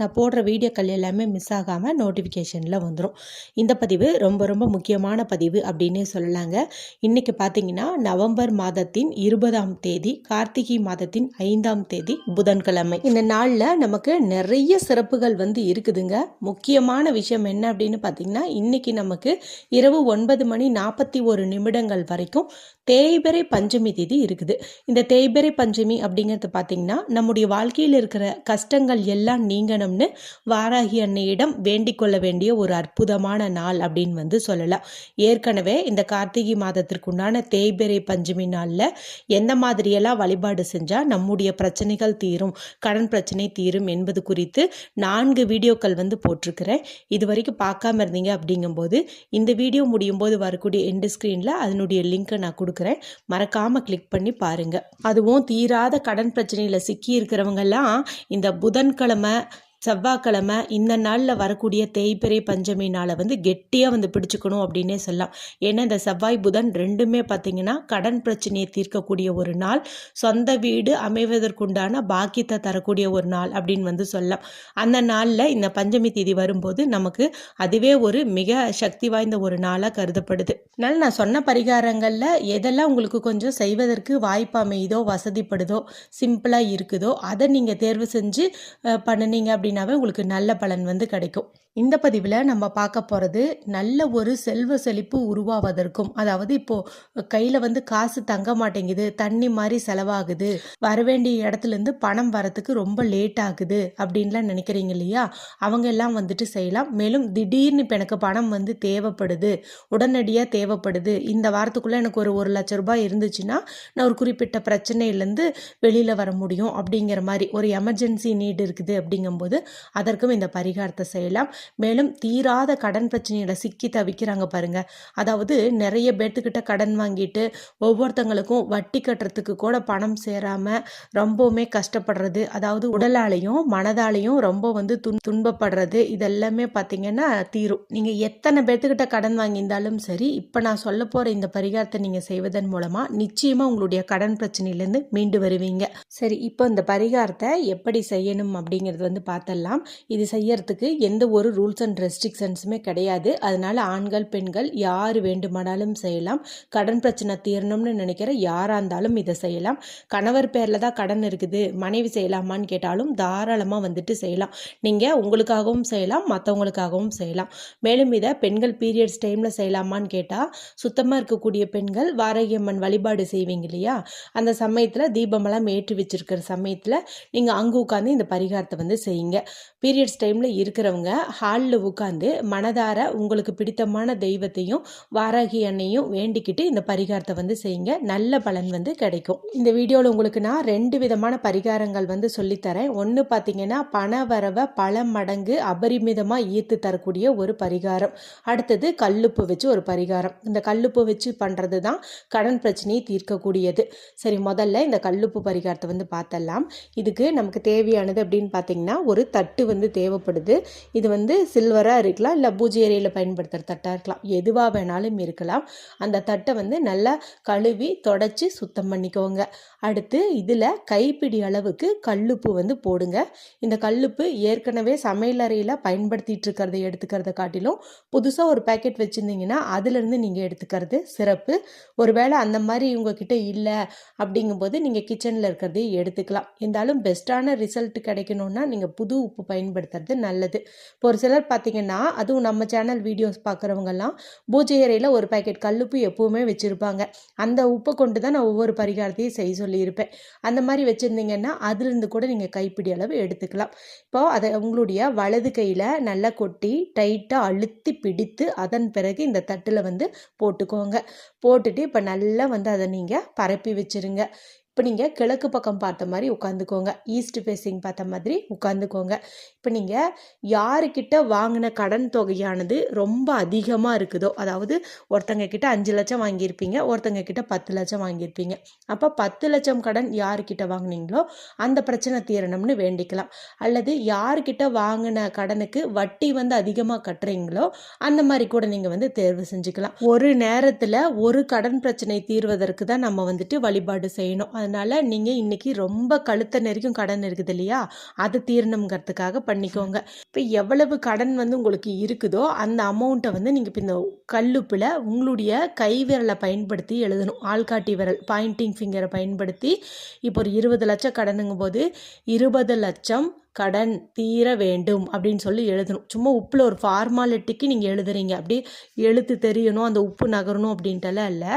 நான் போடுற வீடியோக்கள் எல்லாமே மிஸ் ஆகாமல் நோட்டிஃபிகேஷனில் வந்துடும் இந்த பதிவு ரொம்ப ரொம்ப முக்கியமான பதிவு அப்படின்னே சொல்லலாங்க. இன்றைக்கி பார்த்தீங்கன்னா நவம்பர் மாதத்தின் இருபதாம் தேதி கார்த்திகை மாதத்தின் ஐந்தாம் தேதி புதன்கிழமை. இந்த நாளில் நமக்கு நிறைய சிறப்புகள் வந்து இருக்குதுங்க. முக்கியமான விஷயம் என்ன அப்படின்னு பார்த்தீங்கன்னா இன்றைக்கி நமக்கு இரவு ஒன்பது மணி நாற்பத்தி ஒரு நிமிடங்கள் வரைக்கும் தேய்பிரை பஞ்சமி தேதி இருக்குது. இந்த தேய்பிறை பஞ்சமி அப்படிங்கிறது பார்த்தீங்கன்னா நம்முடைய வாழ்க்கையில் இருக்கிற கஷ்டங்கள் எல்லாம் வேண்டும்னு வாராகி அன்னையிடம் வேண்டிக் கொள்ள வேண்டிய ஒரு அற்புதமான நாள் அப்படின்னு வந்து சொல்லலாம். ஏற்கனவே இந்த கார்த்திகை மாதத்திற்குண்டான தேய்பிரை பஞ்சமி நாளில் எந்த மாதிரியெல்லாம் வழிபாடு செஞ்சால் நம்முடைய பிரச்சனைகள் தீரும் கடன் பிரச்சனை தீரும் என்பது குறித்து நான்கு வீடியோக்கள் வந்து போட்டிருக்கிறேன். இது வரைக்கும் பார்க்காம இருந்தீங்க அப்படிங்கும்போது இந்த வீடியோ முடியும் போது வரக்கூடிய எண்டு ஸ்க்ரீனில் அதனுடைய லிங்க்கை நான் கொடுக்குறேன். மறக்காமல் கிளிக் பண்ணி பாருங்கள் அதுவும் தீராத கடன் பிரச்சனையில் சிக்கி இருக்கிறவங்கெல்லாம் இந்த புதன்கிழமை செவ்வாய்க்கிழமை இந்த நாளில் வரக்கூடிய தேய்பிறை பஞ்சமி நாளை வந்து கெட்டியாக வந்து பிடிச்சுக்கணும் அப்படின்னே சொல்லலாம். ஏன்னா இந்த செவ்வாய் புதன் ரெண்டுமே பார்த்திங்கன்னா கடன் பிரச்சனையை தீர்க்கக்கூடிய ஒரு நாள். சொந்த வீடு அமைவதற்குண்டான பாக்கியத்தை தரக்கூடிய ஒரு நாள் அப்படின்னு வந்து சொல்லலாம். அந்த நாளில் இந்த பஞ்சமி தேதி வரும்போது நமக்கு அதுவே ஒரு மிக சக்தி வாய்ந்த ஒரு நாளாக கருதப்படுது. அதனால் நான் சொன்ன பரிகாரங்களில் எதெல்லாம் உங்களுக்கு கொஞ்சம் செய்வதற்கு வாய்ப்பு அமையுதோ வசதிப்படுதோ சிம்பிளாக இருக்குதோ அதை நீங்கள் தேர்வு செஞ்சு பண்ணினீங்க அப்படின்னு அப்படின்னாவே உங்களுக்கு நல்ல பலன் வந்து கிடைக்கும். இந்த பதிவில் நம்ம பார்க்க போகிறது நல்ல ஒரு செல்வ செழிப்பு உருவாவதற்கும் அதாவது இப்போது கையில் வந்து காசு தங்க மாட்டேங்குது தண்ணி மாதிரி செலவாகுது வர வேண்டிய இடத்துலேருந்து பணம் வரத்துக்கு ரொம்ப லேட் ஆகுது அப்படின்லாம் நினைக்கிறீங்க இல்லையா? அவங்க எல்லாம் வந்துட்டு செய்யலாம். மேலும் திடீர்னு இப்போ எனக்கு பணம் வந்து தேவைப்படுது உடனடியாக தேவைப்படுது இந்த வாரத்துக்குள்ளே எனக்கு ஒரு ஒரு லட்ச ரூபாய் இருந்துச்சுன்னா நான் ஒரு குறிப்பிட்ட பிரச்சனையிலேருந்து வெளியில் வர முடியும் அப்படிங்கிற மாதிரி ஒரு எமர்ஜென்சி நீடு இருக்குது அப்படிங்கும்போது அதற்கும் இந்த பரிகாரத்தை செய்யலாம். மேலும் தீராத கடன் பிரச்சனையில் சிக்கி தவிக்கிறாங்க பாருங்க. அதாவது நிறைய பேர்த்துக்கிட்ட கடன் வாங்கிட்டு ஒவ்வொருத்தங்களுக்கும் வட்டி கட்டுறதுக்கு கூட பணம் சேராமல் ரொம்பவுமே கஷ்டப்படுறது. அதாவது உடலாலையும் மனதாலையும் ரொம்ப வந்து துன் துன்பப்படுறது. இதெல்லாமே பார்த்தீங்கன்னா தீரும். நீங்கள் எத்தனை பேர்த்துக்கிட்ட கடன் வாங்கியிருந்தாலும் சரி இப்போ நான் சொல்ல போகிற இந்த பரிகாரத்தை நீங்கள் செய்வதன் மூலமாக நிச்சயமாக உங்களுடைய கடன் பிரச்சனையிலேருந்து மீண்டு வருவீங்க. சரி இப்போ இந்த பரிகாரத்தை எப்படி செய்யணும் அப்படிங்கிறது வந்து பார்த்தலாம் இது செய்யறதுக்கு எந்த ஒரு ரூல்ஸ் அண்ட் ரெஸ்ட்ரிக்ஷன்ஸுமே கிடையாது. அதனால் ஆண்கள் பெண்கள் யார் வேண்டுமானாலும் செய்யலாம். கடன் பிரச்சனை தீரணும்னு நினைக்கிற யாராக இருந்தாலும் இதை செய்யலாம். கணவர் பேரில் தான் கடன் இருக்குது. மனைவி செய்யலாமான்னு கேட்டாலும் தாராளமாக வந்துட்டு செய்யலாம். நீங்கள் உங்களுக்காகவும் செய்யலாம் மற்றவங்களுக்காகவும் செய்யலாம். மேலும் இதை பெண்கள் பீரியட்ஸ் டைமில் செய்யலாமான்னு கேட்டால் சுத்தமாக இருக்கக்கூடிய பெண்கள் வாரகியம்மன் வழிபாடு செய்வீங்க இல்லையா? அந்த சமயத்தில் தீபமெல்லாம் ஏற்றி வச்சிருக்கிற சமயத்தில் நீங்கள் அங்கே உட்காந்து இந்த பரிகாரத்தை வந்து செய்யுங்க. பீரியட்ஸ் டைமில் இருக்கிறவங்க ஹாலில் உட்காந்து மனதார உங்களுக்கு பிடித்தமான தெய்வத்தையும் வாராகி அன்னையும் வேண்டிக்கிட்டு இந்த பரிகாரத்தை வந்து செய்யுங்க. நல்ல பலன் வந்து கிடைக்கும். இந்த வீடியோவில் உங்களுக்கு நான் ரெண்டு விதமான பரிகாரங்கள் வந்து சொல்லித்தரேன். ஒன்று பார்த்தீங்கன்னா பண வரவை பல மடங்கு அபரிமிதமாக ஈர்த்து தரக்கூடிய ஒரு பரிகாரம். அடுத்தது கல்லுப்பு வச்சு ஒரு பரிகாரம். இந்த கல்லுப்பு வச்சு பண்ணுறது தான் கடன் பிரச்சனையை தீர்க்கக்கூடியது. சரி முதல்ல இந்த கல்லுப்பு பரிகாரத்தை வந்து பார்த்தலாம் இதுக்கு நமக்கு தேவையானது அப்படின்னு பார்த்தீங்கன்னா ஒரு தட்டு வந்து தேவைப்படுது. இது வந்து சில்வராக இருக்கலாம் இல்லை பூஜை ஏரியில் பயன்படுத்துகிற தட்டாக இருக்கலாம். எதுவாக வேணாலும் இருக்கலாம். அந்த தட்டை வந்து நல்லா கழுவி தொடச்சி சுத்தம் பண்ணிக்கோங்க. அடுத்து இதில் கைப்பிடி அளவுக்கு கல்லுப்பு வந்து போடுங்க. இந்த கல்லுப்பு ஏற்கனவே சமையலறையில் பயன்படுத்திட்டு இருக்கிறத எடுத்துக்கிறத காட்டிலும் புதுசாக ஒரு பேக்கெட் வச்சுருந்தீங்கன்னா அதுலேருந்து நீங்கள் எடுத்துக்கிறது சிறப்பு. ஒருவேளை அந்த மாதிரி உங்ககிட்ட இல்லை அப்படிங்கும்போது நீங்கள் கிச்சனில் இருக்கிறதே எடுத்துக்கலாம். இருந்தாலும் பெஸ்ட்டான ரிசல்ட் கிடைக்கணுன்னா நீங்கள் புது உப்பு பயன்படுத்துறது நல்லது. இப்போ ஒரு சிலர் பார்த்தீங்கன்னா அதுவும் நம்ம சேனல் வீடியோஸ் பார்க்குறவங்கெல்லாம் பூஜை அறையில் ஒரு பாக்கெட் கல்லுப்பு எப்போவுமே வச்சுருப்பாங்க. அந்த உப்பை கொண்டு தான் நான் ஒவ்வொரு பரிகாரத்தையும் செய்ய சொல்லியிருப்பேன். அந்த மாதிரி வச்சுருந்தீங்கன்னா அதுலேருந்து கூட நீங்கள் கைப்பிடி அளவு எடுத்துக்கலாம். இப்போ அதை உங்களுடைய வலது கையில் நல்லா கொட்டி டைட்டாக அழுத்தி பிடித்து அதன் பிறகு இந்த தட்டில் வந்து போட்டுக்கோங்க. போட்டுட்டு இப்போ நல்லா வந்து அதை நீங்கள் பரப்பி வச்சுருங்க. இப்போ நீங்கள் கிழக்கு பக்கம் பார்த்த மாதிரி உட்காந்துக்கோங்க ஈஸ்ட் ஃபேஸிங் பார்த்த மாதிரி உட்காந்துக்கோங்க இப்போ நீங்கள் யாருக்கிட்ட வாங்கின கடன் தொகையானது ரொம்ப அதிகமாக இருக்குதோ அதாவது ஒருத்தங்க கிட்ட அஞ்சு லட்சம் வாங்கியிருப்பீங்க ஒருத்தங்க கிட்ட பத்து லட்சம் வாங்கியிருப்பீங்க. அப்போ பத்து லட்சம் கடன் யாருக்கிட்ட வாங்குனீங்களோ அந்த பிரச்சனை தீரணும்னு வேண்டிக்கலாம். அல்லது யாருக்கிட்ட வாங்கின கடனுக்கு வட்டி வந்து அதிகமாக கட்டுறீங்களோ அந்த மாதிரி கூட நீங்கள் வந்து தேர்வு செஞ்சுக்கலாம். ஒரு நேரத்தில் ஒரு கடன் பிரச்சனை தீர்வதற்கு தான் நம்ம வந்துட்டு வழிபாடு செய்யணும். அதனால் நீங்கள் இன்றைக்கி ரொம்ப கழுத்த நெருக்கும் கடன் இருக்குது இல்லையா? அது தீரணுங்கிறதுக்காக பண்ணிக்கோங்க. இப்போ எவ்வளவு கடன் வந்து உங்களுக்கு இருக்குதோ அந்த அமௌண்ட்டை வந்து நீங்கள் இப்போ இந்த கல்லுப்பில் உங்களுடைய கை விரலை பயன்படுத்தி எழுதணும். ஆள்காட்டி விரல் பாயிண்டிங் ஃபிங்கரை பயன்படுத்தி இப்போ ஒரு இருபது லட்சம் கடனுங்கும் போது இருபது லட்சம் கடன் தீர வேண்டும் அப்படின்னு சொல்லி எழுதணும். சும்மா உப்பில் ஒரு ஃபார்மாலிட்டிக்கு நீங்கள் எழுதுறீங்க. அப்படி எழுத்து தெரியணும் அந்த உப்பு நகரணும் அப்படின்ட்டுலாம் இல்லை.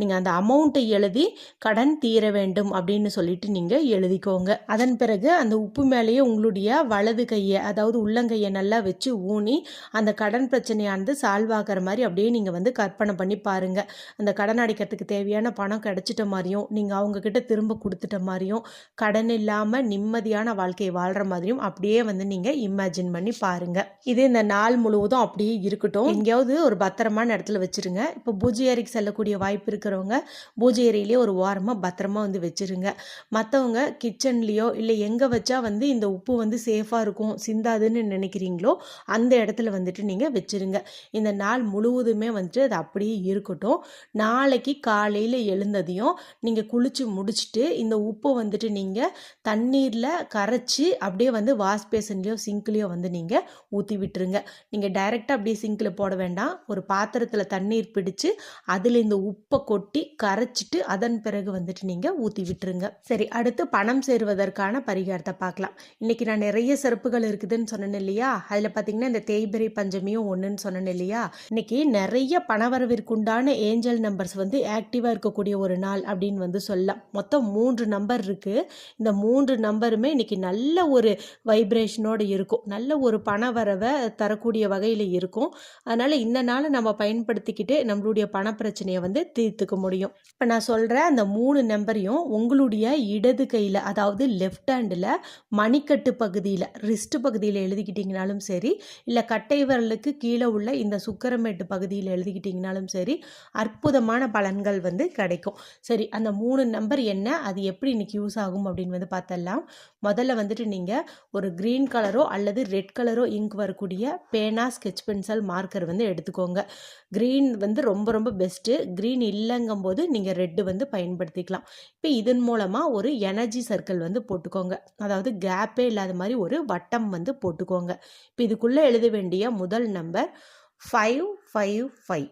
நீங்கள் அந்த அமௌண்ட்டை எழுதி கடன் தீர வேண்டும் அப்படின்னு சொல்லிட்டு நீங்கள் எழுதிக்கோங்க. அதன் பிறகு அந்த உப்பு மேலேயே உங்களுடைய வலது கையை அதாவது உள்ளங்கையை நல்லா வச்சு ஊனி அந்த கடன் பிரச்சனையானது சால்வ் ஆகிற மாதிரி அப்படியே நீங்கள் வந்து கற்பனை பண்ணி பாருங்கள் அந்த கடன் அடைக்கிறதுக்கு தேவையான பணம் கிடைச்சிட்ட மாதிரியும் நீங்கள் அவங்கக்கிட்ட திரும்ப கொடுத்துட்ட மாதிரியும் கடன் இல்லாமல் நிம்மதியான வாழ்க்கையை வாழ்கிற மாதிரி மாதிரியும் அப்படியே வந்து நீங்கள் இமேஜின் பண்ணி பாருங்கள் இது இந்த நாள் முழுவதும் அப்படியே இருக்கட்டும். எங்கேயாவது ஒரு பத்திரமான இடத்துல வச்சுருங்க. இப்போ பூஜை அறைக்கு செல்லக்கூடிய வாய்ப்பு இருக்கிறவங்க பூஜை அறையிலேயே ஒரு ஓரமாக பத்திரமா வந்து வச்சுருங்க. மற்றவங்க கிச்சன்லேயோ இல்லை எங்கே வச்சா வந்து இந்த உப்பு வந்து சேஃபாக இருக்கும் சிந்தாதுன்னு நினைக்கிறீங்களோ அந்த இடத்துல வந்துட்டு நீங்கள் வச்சுருங்க. இந்த நாள் முழுவதுமே வந்துட்டு அது அப்படியே இருக்கட்டும். நாளைக்கு காலையில் எழுந்ததையும் நீங்கள் குளித்து முடிச்சுட்டு இந்த உப்பை வந்துட்டு நீங்கள் தண்ணீரில் கரைச்சி அப்படியே வந்து வாஷ் பேசன்லேயோ சிங்க்லேயோ வந்து நீங்கள் ஊற்றி விட்டுருங்க. நீங்கள் டைரெக்டாக அப்படியே சிங்கில் போட வேண்டாம். ஒரு பாத்திரத்தில் தண்ணீர் பிடிச்சு அதில் இந்த உப்பை கொட்டி கரைச்சிட்டு அதன் பிறகு வந்துட்டு நீங்கள் ஊற்றி விட்டுருங்க. சரி அடுத்து பணம் சேருவதற்கான பரிகாரத்தை பார்க்கலாம். இன்றைக்கி நான் நிறைய சிறப்புகள் இருக்குதுன்னு சொன்னேன் இல்லையா? அதில் பார்த்தீங்கன்னா இந்த தேய்பிரை பஞ்சமியும் ஒன்றுன்னு சொன்னேன் இல்லையா? இன்னைக்கு நிறைய பணவரவிற்குண்டான ஏஞ்சல் நம்பர்ஸ் வந்து ஆக்டிவாக இருக்கக்கூடிய ஒரு நாள் அப்படின்னு வந்து சொல்லலாம். மொத்தம் மூன்று நம்பர் இருக்குது இந்த மூன்று நம்பருமே இன்னைக்கு நல்ல ஒரு வைப்ரேஷனோடு இருக்கும். நல்ல ஒரு பண வரவை தரக்கூடிய வகையில் இருக்கும். அதனால் இந்த நாளை நம்ம பயன்படுத்திக்கிட்டு நம்மளுடைய பண பிரச்சனையை வந்து தீர்த்துக்க முடியும். இப்போ நான் சொல்கிற அந்த மூணு நம்பரையும் உங்களுடைய இடது கையில் அதாவது லெஃப்ட் ஹேண்டில் மணிக்கட்டு பகுதியில் ரிஸ்ட் பகுதியில் எழுதிக்கிட்டிங்கனாலும் சரி இல்லை கட்டை விரலுக்கு கீழே உள்ள இந்த சுக்கரமேட்டு பகுதியில் எழுதிக்கிட்டிங்கனாலும் சரி அற்புதமான பலன்கள் வந்து கிடைக்கும். சரி அந்த மூணு நம்பர் என்ன அது எப்படி இன்னைக்கு யூஸ் ஆகும் அப்படின்னு வந்து பார்த்தலாம் முதல்ல வந்துட்டு நீங்கள் ஒரு க்ரீன் கலரோ அல்லது ரெட் கலரோ இங்க் வரக்கூடிய பேனா ஸ்கெச் பென்சில் மார்க்கர் வந்து எடுத்துக்கோங்க. க்ரீன் வந்து ரொம்ப ரொம்ப பெஸ்ட்டு க்ரீன் இல்லைங்கும் போது நீங்கள் ரெட்டு வந்து பயன்படுத்திக்கலாம். இப்போ இதன் மூலமாக ஒரு எனர்ஜி சர்க்கிள் வந்து போட்டுக்கோங்க. அதாவது கேப்பே இல்லாத மாதிரி ஒரு வட்டம் வந்து போட்டுக்கோங்க. இப்போ இதுக்குள்ளே எழுத வேண்டிய முதல் நம்பர் ஃபைவ் ஃபைவ் ஃபைவ்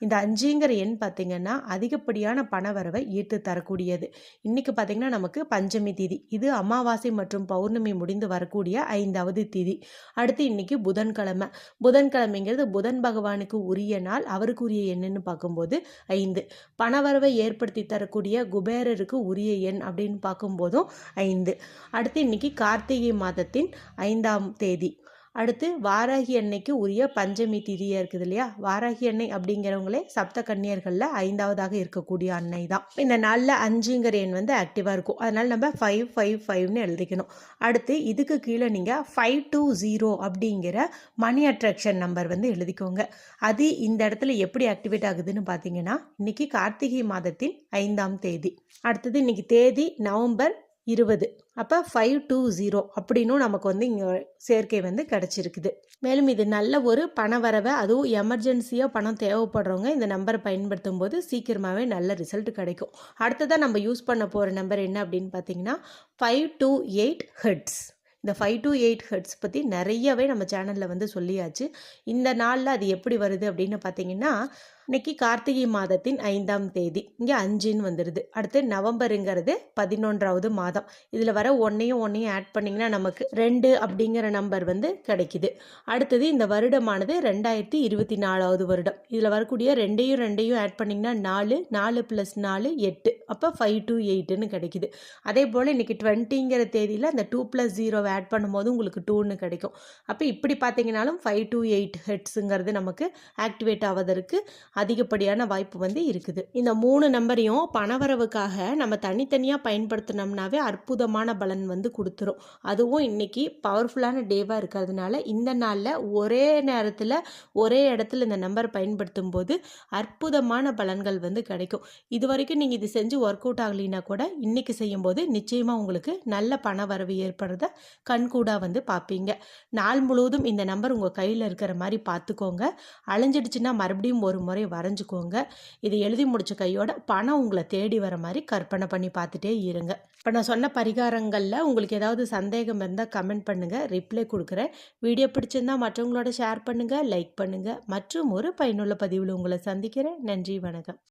இந்த அஞ்சுங்கிற எண் பார்த்திங்கன்னா அதிகப்படியான பணவரவை ஈர்த்து தரக்கூடியது. இன்றைக்கி பார்த்திங்கன்னா நமக்கு பஞ்சமி திதி. இது அமாவாசை மற்றும் பௌர்ணமி முடிந்து வரக்கூடிய ஐந்தாவது திதி. அடுத்து இன்றைக்கி புதன்கிழமை. புதன்கிழமைங்கிறது புதன் பகவானுக்கு உரிய நாள் அவருக்குரிய எண்ணுன்னு பார்க்கும்போது ஐந்து. பணவரவை ஏற்படுத்தி தரக்கூடிய குபேரருக்கு உரிய எண் அப்படின்னு பார்க்கும்போதும் ஐந்து. அடுத்து இன்றைக்கி கார்த்திகை மாதத்தின் ஐந்தாம் தேதி. அடுத்து வாராகி அன்னைக்கு உரிய பஞ்சமி திதியாக இருக்குது இல்லையா? வாராகி அன்னை அப்படிங்கிறவங்களே சப்த கன்னியர்களில் ஐந்தாவதாக இருக்கக்கூடிய அன்னை தான். இந்த நாளில் அஞ்சுங்கிற எண் வந்து ஆக்டிவாக இருக்கும். அதனால் நம்ம ஃபைவ் ஃபைவ் ஃபைவ்னு எழுதிக்கணும். அடுத்து இதுக்கு கீழே நீங்கள் ஃபைவ் டூ ஜீரோ அப்படிங்கிற மணி அட்ராக்ஷன் நம்பர் வந்து எழுதிக்கோங்க. அது இந்த இடத்துல எப்படி ஆக்டிவேட் ஆகுதுன்னு பார்த்தீங்கன்னா இன்னைக்கு கார்த்திகை மாதத்தின் ஐந்தாம் தேதி. அடுத்தது இன்னைக்கு தேதி நவம்பர் இருபது. அப்போ ஃபைவ் டூ ஜீரோ அப்படின்னும் நமக்கு வந்து இங்கே சேர்க்கை வந்து கிடச்சிருக்குது. மேலும் இது நல்ல ஒரு பண வரவை அதுவும் எமர்ஜென்சியாக பணம் தேவைப்படுறவங்க இந்த நம்பரை பயன்படுத்தும் போது சீக்கிரமாகவே நல்ல ரிசல்ட் கிடைக்கும். அடுத்ததாக நம்ம யூஸ் பண்ண போகிற நம்பர் என்ன அப்படின்னு பார்த்தீங்கன்னா ஃபைவ் டூ எயிட் ஹெட்ஸ் இந்த ஃபைவ் டூ எயிட் ஹெட்ஸ் பற்றி நிறையவே நம்ம சேனலில் வந்து சொல்லியாச்சு. இந்த நாளில் அது எப்படி வருது அப்படின்னு பார்த்தீங்கன்னா இன்னைக்கு கார்த்திகை மாதத்தின் ஐந்தாம் தேதி. இங்கே அஞ்சுன்னு வந்துடுது அடுத்து நவம்பருங்கிறது பதினொன்றாவது மாதம். இதில் வர ஒன்றையும் ஒன்றையும் ஆட் பண்ணிங்கன்னா நமக்கு ரெண்டு அப்படிங்கிற நம்பர் வந்து கிடைக்குது. அடுத்தது இந்த வருடமானது ரெண்டாயிரத்தி இருபத்தி நாலாவது வருடம். இதில் வரக்கூடிய ரெண்டையும் ரெண்டையும் ஆட் பண்ணிங்கன்னா நாலு நாலு ப்ளஸ் நாலு எட்டு. அப்போ ஃபைவ் டூ எயிட்டுன்னு கிடைக்குது. அதே போல் இன்றைக்கி டுவெண்ட்டிங்கிற தேதியில் அந்த டூ ப்ளஸ் ஜீரோவை ஆட் பண்ணும்போது உங்களுக்கு டூன்னு கிடைக்கும். அப்போ இப்படி பார்த்தீங்கன்னாலும் ஃபைவ் டூ எயிட் ஹெட்ஸுங்கிறது நமக்கு ஆக்டிவேட் ஆவதற்கு அதிகப்படியான வாய்ப்பு வந்து இருக்குது. இந்த மூணு நம்பரையும் பணவரவுக்காக நம்ம தனித்தனியாக பயன்படுத்தினோம்னாவே அற்புதமான பலன் வந்து கொடுத்துரும். அதுவும் இன்றைக்கி பவர்ஃபுல்லான டேவாக இருக்கிறதுனால இந்த நாளில் ஒரே நேரத்தில் ஒரே இடத்துல இந்த நம்பர் பயன்படுத்தும் போது அற்புதமான பலன்கள் வந்து கிடைக்கும். இது வரைக்கும் நீங்கள் இது செஞ்சு ஒர்க் அவுட் ஆகலைன்னா கூட இன்றைக்கி செய்யும்போது நிச்சயமாக உங்களுக்கு நல்ல பண வரவு ஏற்படுறத கண்கூடாக வந்து பார்ப்பீங்க நாள் முழுவதும் இந்த நம்பர் உங்கள் கையில் இருக்கிற மாதிரி பார்த்துக்கோங்க அலைஞ்சிடுச்சுன்னா மறுபடியும் ஒரு முறை வரைஞ்சிக்கோங்க. இதை எழுதி முடிச்ச கையோட பணம் உங்களை தேடி வர மாதிரி கற்பனை பண்ணி பார்த்துட்டே இருங்க. இப்போ நான் சொன்ன பரிகாரங்களில் உங்களுக்கு ஏதாவது சந்தேகம் இருந்தால் கமெண்ட் பண்ணுங்கள் ரிப்ளை கொடுக்குறேன். வீடியோ பிடிச்சிருந்தா மற்றவங்களோட ஷேர் பண்ணுங்கள் லைக் பண்ணுங்கள் மற்றும் ஒரு பயனுள்ள பதிவில் உங்களை சந்திக்கிறேன். நன்றி வணக்கம்.